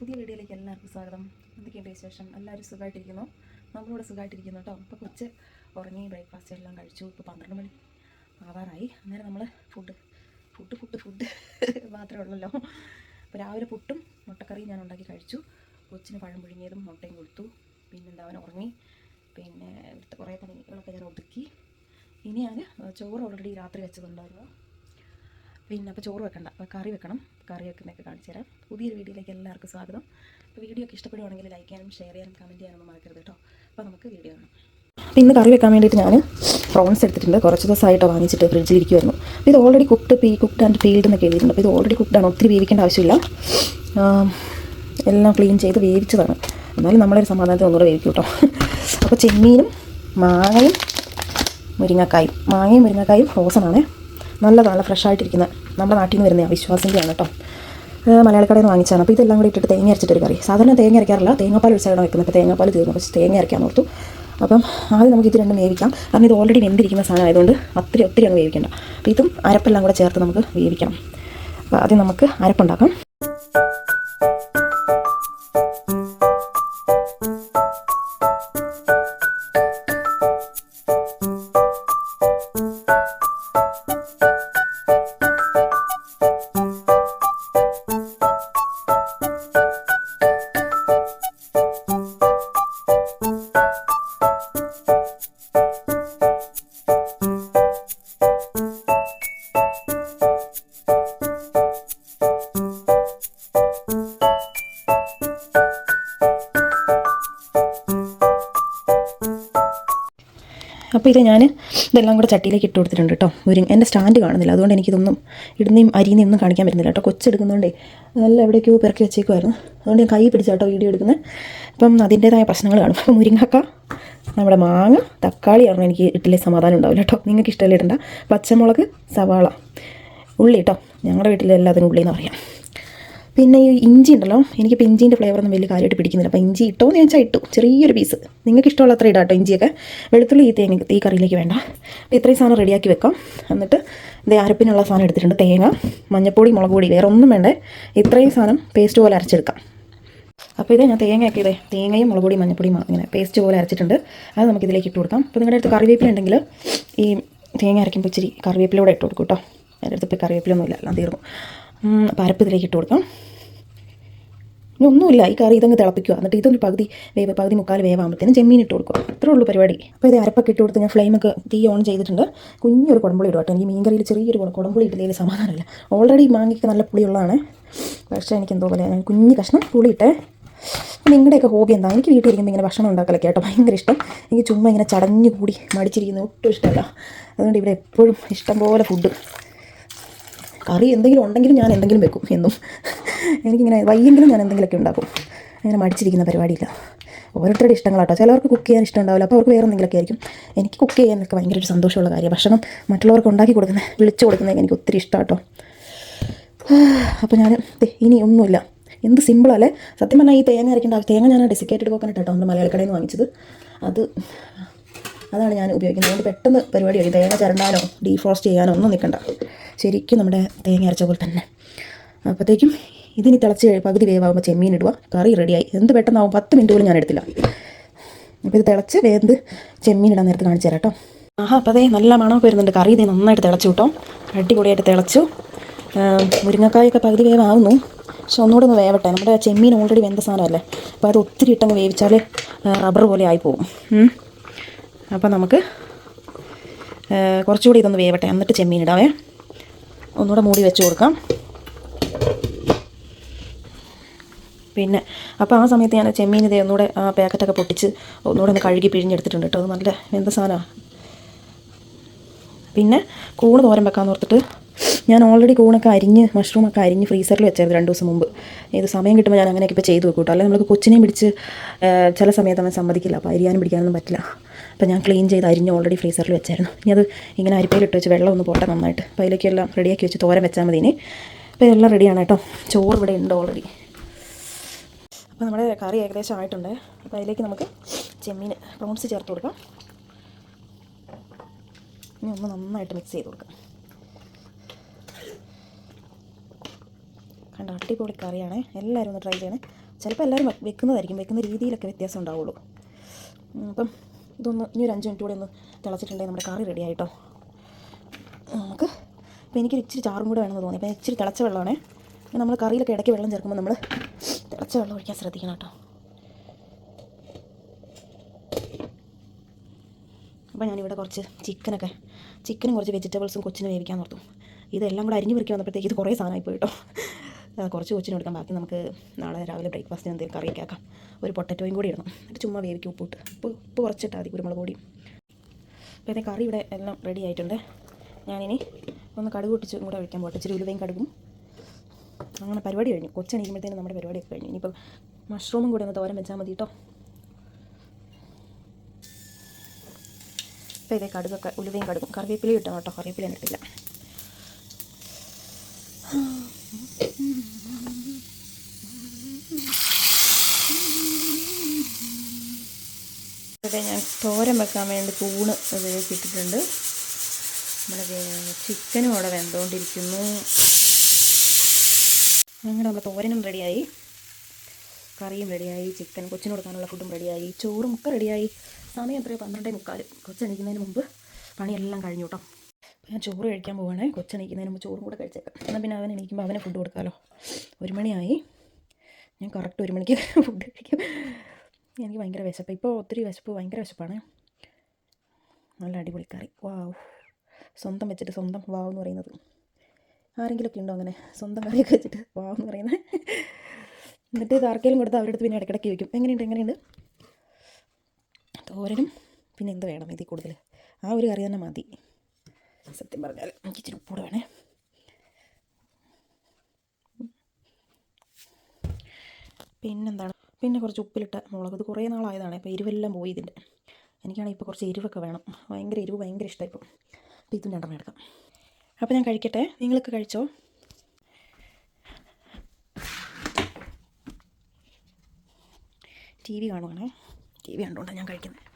പുതിയ വീഡിയോയിലേക്ക് എല്ലാവർക്കും സ്വാഗതം. എന്തൊക്കെയുണ്ട് വിശേഷം? എല്ലാവരും സുഖമായിട്ടിരിക്കുന്നു? നമ്മളിവിടെ സുഖമായിട്ടിരിക്കുന്നു കേട്ടോ. ഇപ്പോൾ കൊച്ച് ഉറങ്ങി ബ്രേക്ക്ഫാസ്റ്റ് എല്ലാം കഴിച്ചു. ഇപ്പോൾ പന്ത്രണ്ട് മണി ആവാറായി. അന്നേരം നമ്മൾ ഫുഡ് ഫുഡ് ഫുഡ് ഫുഡ് മാത്രമേ ഉള്ളല്ലോ. അപ്പോൾ രാവിലെ പുട്ടും മുട്ടക്കറിയും ഞാൻ ഉണ്ടാക്കി കഴിച്ചു. കൊച്ചിന് പഴം പുഴുങ്ങിയതും മുട്ടയും കൊടുത്തു. പിന്നെന്താ അവൻ ഉറങ്ങി. പിന്നെ കുറേ പണികളൊക്കെ ഞാൻ ഒതുക്കി. ഇനി ഞാൻ ചോറ് ഓൾറെഡി രാത്രി വെച്ചതുണ്ടായിരുന്നു. പിന്നെ അപ്പോൾ ചോറ് വെക്കണ്ട. അപ്പോൾ കറി വെക്കണം. കറി വെക്കുന്നതൊക്കെ കാണിച്ചു തരാം. പുതിയൊരു വീഡിയോയിലേക്ക് എല്ലാവർക്കും സ്വാഗതം. അപ്പോൾ വീഡിയോ ഒക്കെ ഇഷ്ടപ്പെടുവാണെങ്കിൽ ലൈക്ക് ചെയ്യാനും ഷെയർ ചെയ്യാനും കമന്റ് ചെയ്യാനൊന്നും മറക്കരുത് കേട്ടോ. അപ്പോൾ നമുക്ക് വീഡിയോ കാണാം. അപ്പോൾ ഇന്ന് കറി വെക്കാൻ വേണ്ടിയിട്ട് ഞാൻ പ്രോൺസ് എടുത്തിട്ടുണ്ട്. കുറച്ച് ദിവസമായിട്ട് വാങ്ങിച്ചിട്ട് ഫ്രിഡ്ജിൽ ഇരിക്കുമായിരുന്നു അപ്പോൾ ഇത് already cooked pre cooked and peeled എന്നൊക്കെ എഴുതിയിട്ടുണ്ട്. അപ്പോൾ ഇത് ഓൾറെഡി കുക്ക്ഡാണ് ഒത്തിരി വേവിക്കേണ്ട ആവശ്യമില്ല. എല്ലാം ക്ലീൻ ചെയ്ത് വേവിച്ചതാണ്. എന്നാലും നമ്മളൊരു സമാധാനത്തിൽ ഒന്നുകൂടെ വേവിക്കും കേട്ടോ. അപ്പോൾ ചെമ്മീനും മാങ്ങയും മുരിങ്ങക്കായും. മാങ്ങയും മുരിങ്ങക്കായും ഫ്രോസണാണ് നല്ല ഫ്രഷ് ആയിട്ടിരിക്കുന്ന നമ്മുടെ നാട്ടിൽ നിന്ന് വരുന്ന വിശ്വാസിന്റെയാണ് കേട്ടോ മലയാളക്കടയിൽ നിന്ന് വാങ്ങിച്ചാണ് അപ്പോൾ ഇതെല്ലാം കൂടി ഇട്ടിട്ട് തേങ്ങ അരച്ചിട്ടൊരു കറി. സാധാരണ തേങ്ങ അരയ്ക്കാറില്ല തേങ്ങാപ്പാൽ ഒഴിച്ചാണ് വെക്കുന്നത്. അപ്പോൾ തേങ്ങാപ്പാൽ തീർന്നു. പക്ഷേ തേങ്ങ അരയ്ക്കാൻ ഓർത്തു. അപ്പം ആദ്യം നമുക്ക് ഇത് രണ്ടും വേവിക്കാം. കാരണം ഇത് ഓൾറെഡി വെന്തിരിക്കുന്ന സാധനം ആയതുകൊണ്ട് ഒത്തിരി ഒത്തിരി അങ്ങ് വേവിക്കേണ്ട. അപ്പോൾ ഇതും അരപ്പെല്ലാം കൂടെ ചേർത്ത് നമുക്ക് വേവിക്കണം. അപ്പോൾ ആദ്യം നമുക്ക് അരപ്പുണ്ടാക്കാം. അപ്പോൾ ഇത് ഞാൻ ഇതെല്ലാം കൂടെ ചട്ടിയിലേക്ക് ഇട്ട് കൊടുത്തിട്ടുണ്ട് കേട്ടോ ഒരു എന്റെ സ്റ്റാൻഡ് കാണുന്നില്ല. അതുകൊണ്ട് എനിക്കിതൊന്നും ഇടുന്നേയും അരിയുന്നേയും ഒന്നും കാണിക്കാൻ പറ്റുന്നില്ല കേട്ടോ കൊച്ചെടുക്കുന്നതുകൊണ്ടേ നല്ല എവിടേക്കോ പിറക്കി വെച്ചേക്കുമായിരുന്നു അതുകൊണ്ട് ഞാൻ കൈ പിടിച്ച കേട്ടോ വീഡിയോ എടുക്കുന്നത് അപ്പം അതിന്റേതായ പ്രശ്നങ്ങൾ കാണും. അപ്പം മുരിങ്ങക്ക നമ്മുടെ മാങ്ങ തക്കാളി തക്കാളിയാണ് എനിക്ക് ഇട്ടിലെ സമാധാനം ഉണ്ടാവില്ല കേട്ടോ നിങ്ങൾക്ക് ഇഷ്ടമല്ല ഇടണ്ട? പച്ചമുളക് സവാള ഉള്ളി കേട്ടോ ഞങ്ങളുടെ വീട്ടിൽ എല്ലാത്തിനും ഉള്ളി എന്ന് പറയാം. പിന്നെ ഈ ഇഞ്ചി ഉണ്ടല്ലോ എനിക്കിപ്പോൾ ഇഞ്ചീന്റെ ഫ്ലേവറൊന്നും വലിയ കാര്യമായിട്ട് പിടിക്കുന്നില്ല. അപ്പോൾ ഇഞ്ചി ഇട്ടോ എന്ന് ചോദിച്ചാൽ ഇട്ടു. ചെറിയൊരു പീസ് നിങ്ങൾക്ക് ഇഷ്ടമുള്ള അത്ര ഇടാം കേട്ടോ ഇഞ്ചിയൊക്കെ. വെളുത്തുള്ളി ഈ തേങ്ങ ഈ കറിയിലേക്ക് വേണ്ട. അപ്പോൾ ഇത്രയും സാധനം റെഡിയാക്കി വെക്കാം. എന്നിട്ട് ഇത് അരപ്പിനുള്ള സാധനം എടുത്തിട്ടുണ്ട്. തേങ്ങ മഞ്ഞപ്പൊടി മുളക് പൊടി വേറെ ഒന്നും വേണ്ടേ. ഇത്രയും സാധനം പേസ്റ്റ് പോലെ അരച്ചെടുക്കാം. അപ്പോൾ ഇതേ ഞാൻ തേങ്ങയൊക്കെ ഇതേ തേങ്ങയും മുളക് പൊടി മഞ്ഞപ്പൊടിയും ഇങ്ങനെ പേസ്റ്റ് പോലെ അരച്ചിട്ടുണ്ട്. അത് നമുക്ക് ഇതിലേക്ക് ഇട്ട് കൊടുക്കാം. അപ്പോൾ നിങ്ങളുടെ അടുത്ത് കറിവേപ്പില ഉണ്ടെങ്കിൽ ഈ തേങ്ങ അരയ്ക്കുമ്പോൾ ഇച്ചിരി കറിവേപ്പിലൂടെ ഇട്ട് കൊടുക്കും കേട്ടോ. എന്റെ അടുത്ത് ഇപ്പോൾ കറിവേപ്പിലൊന്നും ഇല്ല എല്ലാം തീർന്നു. അപ്പോൾ അരപ്പ് ഇതിലേക്ക് ഇട്ട് കൊടുക്കാം. ഒന്നുമില്ല. ഈ കറി ഇതങ്ങ് തിളപ്പിക്കുക. എന്നിട്ട് ഇതൊരു പകുതി വേവ് പകുതി മുക്കാൽ വേവാകുമ്പോഴത്തേനും ചെമ്മീൻ ഇട്ട് കൊടുക്കുക. അത്രേ ഉള്ളൂ പരിപാടി. അപ്പോൾ ഇത് അരപ്പൊക്കെ ഇട്ട് കൊടുത്ത് ഞാൻ ഫ്ലെയിമൊക്കെ തീ ഓൺ ചെയ്തിട്ടുണ്ട്. കുഞ്ഞൊരു കുടമ്പുളി ഇടും കേട്ടോ. എനിക്ക് മീൻകറിയിൽ ചെറിയൊരു കുട- കുടമ്പുളി ഇട്ടില്ലെങ്കിൽ സമാധാനമില്ല. ഓൾറെഡി മാങ്ങയ്ക്ക് നല്ല പുളിയുള്ളതാണ്. പക്ഷേ എനിക്ക് എന്തോ പോലെ കുഞ്ഞ് കഷ്ണം പുളി ഇട്ടേ നിങ്ങളുടെയൊക്കെ ഹോബി എന്താ? എനിക്ക് വീട്ടിലിരിക്കുമ്പോൾ ഇങ്ങനെ ഭക്ഷണം ഉണ്ടാക്കലൊക്കെ കേട്ടോ ഭയങ്കര ഇഷ്ടം. എനിക്ക് ചുമ്മാ ഇങ്ങനെ ചടഞ്ഞു കൂടി മടിച്ചിരിക്കുന്നത് ഒട്ടും ഇഷ്ടമല്ല. അതുകൊണ്ട് ഇവിടെ എപ്പോഴും ഇഷ്ടം പോലെ ഫുഡ് കറി എന്തെങ്കിലും ഉണ്ടെങ്കിലും ഞാൻ എന്തെങ്കിലും വെക്കും എന്നും. എനിക്കിങ്ങനെ വയ്യെങ്കിലും ഞാൻ എന്തെങ്കിലുമൊക്കെ ഉണ്ടാക്കും. അങ്ങനെ മടിച്ചിരിക്കുന്ന പരിപാടിയില്ല. ഓരോരുത്തരുടെ ഇഷ്ടങ്ങളാട്ടോ. ചിലവർക്ക് കുക്ക് ചെയ്യാൻ ഇഷ്ടം ഉണ്ടാവില്ല. അപ്പോൾ അവർക്ക് വേറെ എന്തെങ്കിലുമൊക്കെ ആയിരിക്കും. എനിക്ക് കുക്ക് ചെയ്യാനൊക്കെ ഭയങ്കര ഒരു സന്തോഷമുള്ള കാര്യമാണ്. ഭക്ഷണം മറ്റുള്ളവർക്ക് ഉണ്ടാക്കി കൊടുക്കുന്നത് വിളിച്ചു കൊടുക്കുന്നത് എനിക്ക് ഒത്തിരി ഇഷ്ടമാട്ടോ. അപ്പോൾ ഞാൻ ഇനി ഒന്നുമില്ല. എന്ത് സിമ്പിളല്ലേ സത്യം പറഞ്ഞാൽ ഈ തേങ്ങ അരയ്ക്കേണ്ട തേങ്ങ ഞാൻ ഡെസിക്കേറ്റഡ് കോക്കനട്ട് കേട്ടോ നമ്മുടെ മലയാളക്കടയിൽ നിന്ന് വാങ്ങിച്ചത്. അത് അതാണ് ഞാൻ ഉപയോഗിക്കുന്നത്. അതുകൊണ്ട് പെട്ടെന്ന് പരിപാടി കഴിയും തേങ്ങ ചരണ്ടാനോ ഡീഫ്രോസ്റ്റ് ചെയ്യാനോ ഒന്നും നിൽക്കണ്ട. ശരിക്കും നമ്മുടെ തേങ്ങ അരച്ച പോലെ തന്നെ. അപ്പോഴത്തേക്കും ഇതിനി തിളച്ച് പകുതി വേവാകുമ്പോൾ ചെമ്മീൻ ഇടുക. കറി റെഡിയായി എന്ത് പെട്ടെന്നാവും പത്ത് മിനിറ്റ് പോലും ഞാൻ എടുത്തില്ല. അപ്പോൾ ഇത് തിളച്ച് വേന്ത് ചെമ്മീൻ ഇടാൻ നേരത്ത് കാണിച്ചു തരാം കേട്ടോ ആഹാ അപ്പോൾ അതേ നല്ല മണമൊക്കെ വരുന്നുണ്ട്. കറി ഇതേ നന്നായിട്ട് തിളച്ചു കേട്ടോ. അടിപൊളിയായിട്ട് തിളച്ചു. മുരിങ്ങക്കായൊക്കെ പകുതി വേവാകുന്നു. പക്ഷെ ഒന്നുകൂടെ ഒന്ന് വേവട്ടെ. നമ്മുടെ ചെമ്മീൻ ഓൾറെഡി വെന്ത സാധനമല്ലേ? അപ്പോൾ അത് ഒത്തിരി ഇട്ടങ്ങ് വേവിച്ചാൽ റബ്ബർ പോലെ ആയിപ്പോവും. അപ്പോൾ നമുക്ക് കുറച്ചുകൂടി ഇതൊന്ന് വേവട്ടെ. എന്നിട്ട് ചെമ്മീൻ ഇടാവേ. ഒന്നുകൂടെ മൂടി വെച്ച് കൊടുക്കാം. പിന്നെ അപ്പോൾ ആ സമയത്ത് ഞാൻ ചെമ്മീൻ ഇതേ ഒന്നുകൂടെ ആ പാക്കറ്റൊക്കെ പൊട്ടിച്ച് ഒന്നുകൂടെ ഒന്ന് കഴുകി പിഴിഞ്ഞെടുത്തിട്ടുണ്ട് കേട്ടോ. അത് നല്ല എന്ത് സാധനമാണ് പിന്നെ കൂണ് തോരൻ വെക്കാമെന്ന് ഓർത്തിട്ട് ഞാൻ ഓൾറെഡി കൂണൊക്കെ അരിഞ്ഞ് മഷ്റൂമൊക്കെ അരിഞ്ഞ് ഫ്രീസറിൽ വെച്ചായിരുന്നു രണ്ട് ദിവസം മുമ്പ്. ഇത് സമയം കിട്ടുമ്പോൾ ഞാൻ അങ്ങനെയൊക്കെ ഇപ്പോൾ ചെയ്ത് വെക്കും കേട്ടോ. അല്ലെങ്കിൽ നമുക്ക് കൊച്ചിനെയും പിടിച്ച് ചില സമയത്ത് അവൻ സമ്മതിക്കില്ല. അപ്പോൾ അരിയാനും പിടിക്കാനൊന്നും പറ്റില്ല. അപ്പോൾ ഞാൻ ക്ലീൻ ചെയ്ത് അരിഞ്ഞ് ഓൾറെഡി ഫ്രീസറിൽ വെച്ചായിരുന്നു. ഇനി അത് ഇങ്ങനെ അരിപ്പയിലിട്ട് വെച്ച് വെള്ളം ഒന്ന് പോട്ടെ നന്നായിട്ട്. അപ്പോൾ അതിലേക്കെല്ലാം റെഡിയാക്കി വെച്ച് തോരൻ വെച്ചാൽ മതി ഇനി അപ്പോൾ ഇതെല്ലാം റെഡിയാണ് കേട്ടോ. ചോറ് ഇവിടെ ഉണ്ട് ഓൾറെഡി അപ്പോൾ നമ്മുടെ കറി ഏകദേശം ആയിട്ടുണ്ട് അപ്പോൾ അതിലേക്ക് നമുക്ക് ചെമ്മീൻ പ്രോൺസ് ചേർത്ത് കൊടുക്കാം. ഇനി ഒന്ന് നന്നായിട്ട് മിക്സ് ചെയ്ത് കൊടുക്കാം. കണ്ട അടിപൊളി കറിയാണ്. എല്ലാവരും ഒന്ന് ട്രൈ ചെയ്യണേ. ചിലപ്പോൾ എല്ലാവരും വെക്കുന്നതായിരിക്കും. വെക്കുന്ന രീതിയിലൊക്കെ വ്യത്യാസം ഉണ്ടാവുള്ളൂ. അപ്പം ഇതൊന്ന് ഇനി ഒരു അഞ്ച് മിനിറ്റ് കൂടി ഒന്ന് തിളച്ചിട്ടുണ്ടെങ്കിൽ നമ്മുടെ കറി റെഡി ആയിട്ടോ. നമുക്ക് അപ്പോൾ എനിക്കൊരു ഇച്ചിരി ചാറും കൂടെ വേണമെന്ന് തോന്നി. അപ്പോൾ ഇച്ചിരി തിളച്ച വെള്ളമാണേ. നമ്മൾ കറിയിലൊക്കെ ഇടയ്ക്ക് വെള്ളം ചേർക്കുമ്പോൾ നമ്മൾ തിളച്ച വെള്ളം ഒഴിക്കാൻ ശ്രദ്ധിക്കണം കേട്ടോ. അപ്പോൾ ഞാനിവിടെ കുറച്ച് ചിക്കനൊക്കെ ചിക്കനും കുറച്ച് വെജിറ്റബിൾസും കൊച്ചിന് വേവിക്കാൻ ഓർത്തു ഇതെല്ലാം കൂടെ അരിഞ്ഞ് പിടിക്കാൻ വന്നപ്പോഴത്തേക്ക് ഇത് കുറേ സാധനമായി കേട്ടോ. കുറച്ച് കൊച്ചിന് കൊടുക്കാം ബാക്കി നമുക്ക് നാളെ രാവിലെ ബ്രേക്ക്ഫാസ്റ്റിന് എന്തെങ്കിലും കറിയൊക്കെ ആക്കാം ഒരു പൊട്ടറ്റോയും കൂടി ഇടണം. എന്നിട്ട് ചുമ്മാ വേവിക്കും ഉപ്പിട്ട് ഉപ്പ് ഉപ്പ് കുറച്ചിട്ടാൽ മതി കുരുമുളക് പൊടിയും അപ്പോൾ ഇതേ കറി ഇവിടെ എല്ലാം റെഡി ആയിട്ടുണ്ട്. ഞാനിനി ഒന്ന് കടുക് പൊട്ടിച്ചും കൂടെ ഒഴിക്കാൻ പോട്ടെ ഇച്ചിരി ഉലുവയും കടുകും. അങ്ങനെ പരിപാടി കഴിഞ്ഞു. കൊച്ചണിക്കുമ്പോഴത്തേനും നമ്മുടെ പരിപാടിയൊക്കെ കഴിഞ്ഞു. ഇനിയിപ്പോൾ മഷ്റൂമും കൂടെ ഒന്ന് തോരൻ വെച്ചാൽ മതി കേട്ടോ അപ്പോൾ ഇതേ കടുകൊക്കെ ഉലുവയും കടുകും. കറിവേപ്പിലയും ഇട്ടണം കേട്ടോ കറിവേപ്പില ഇട്ടില്ല. ഇവിടെ ഞാൻ തോരൻ വെക്കാൻ വേണ്ടി കൂണ് ഉപയോഗിച്ചിട്ടിട്ടുണ്ട് നമ്മുടെ ചിക്കനും അവിടെ വെന്തുകൊണ്ടിരിക്കുന്നു ഞങ്ങളുടെ നമ്മുടെ തോരനും റെഡിയായി കറിയും റെഡിയായി ചിക്കൻ കൊച്ചിന് കൊടുക്കാനുള്ള ഫുഡും റെഡിയായി ചോറും ഒക്കെ റെഡിയായി സമയം എത്രയോ? പന്ത്രണ്ടേ മുക്കാൽ കൊച്ചണിക്കുന്നതിന് മുമ്പ് പണിയെല്ലാം കഴിഞ്ഞു കേട്ടോ ഞാൻ ചോറ് കഴിക്കാൻ പോവാണേ. കൊച്ചണിക്കുന്നതിന് മുമ്പ് ചോറും കൂടെ കഴിച്ചേക്കാം. എന്നാൽ പിന്നെ അവൻ എണീക്കുമ്പോൾ അവനെ ഫുഡ് കൊടുക്കാമല്ലോ ഒരു മണിയായി. ഞാൻ കറക്റ്റ് ഒരു മണിക്ക് ഫുഡ് കഴിക്കും. എനിക്ക് ഭയങ്കര വിശപ്പ്. ഇപ്പോൾ ഒത്തിരി വിശപ്പ് ഭയങ്കര വിശപ്പാണ്. നല്ല അടിപൊളി കറി. വാവ് സ്വന്തം വെച്ചിട്ട് സ്വന്തം വാവ് എന്ന് പറയുന്നത്. ആരെങ്കിലുമൊക്കെ ഉണ്ടോ അങ്ങനെ? സ്വന്തം കറിയൊക്കെ വെച്ചിട്ട് വാവ് എന്ന് പറയുന്നത് എന്നിട്ട് ഇത് ആർക്കെങ്കിലും കൊടുത്ത് അവരുടെ അടുത്ത് പിന്നെ ഇടയ്ക്കിടയ്ക്ക് ചോദിക്കും. എങ്ങനെയുണ്ട് എങ്ങനെയുണ്ട്? തോരനും പിന്നെ എന്ത് വേണം ഇതിൽ കൂടുതൽ ആ ഒരു കറി തന്നെ മതി. സത്യം പറഞ്ഞാൽ എനിക്ക് ഇച്ചിരി ഉപ്പൂടെ വേണേ. പിന്നെന്താണ്? പിന്നെ കുറച്ച് ഉപ്പിലിട്ട മുളക്. ഇത് കുറേ നാളായതാണ്. ഇപ്പോൾ എരിവെല്ലാം പോയി ഇതിന്റെ. എനിക്കാണെങ്കിൽ ഇപ്പോൾ കുറച്ച് എരിവൊക്കെ വേണം. ഭയങ്കര എരിവ് ഭയങ്കര ഇഷ്ടമായി ഇപ്പം. അപ്പോൾ ഇതും രണ്ടെണ്ണം എടുക്കാം. അപ്പോൾ ഞാൻ കഴിക്കട്ടെ. നിങ്ങൾക്ക് കഴിച്ചോ? ടി വി കാണുവാണേ. ടി വി കണ്ടുകൊണ്ടാണ് ഞാൻ കഴിക്കുന്നത്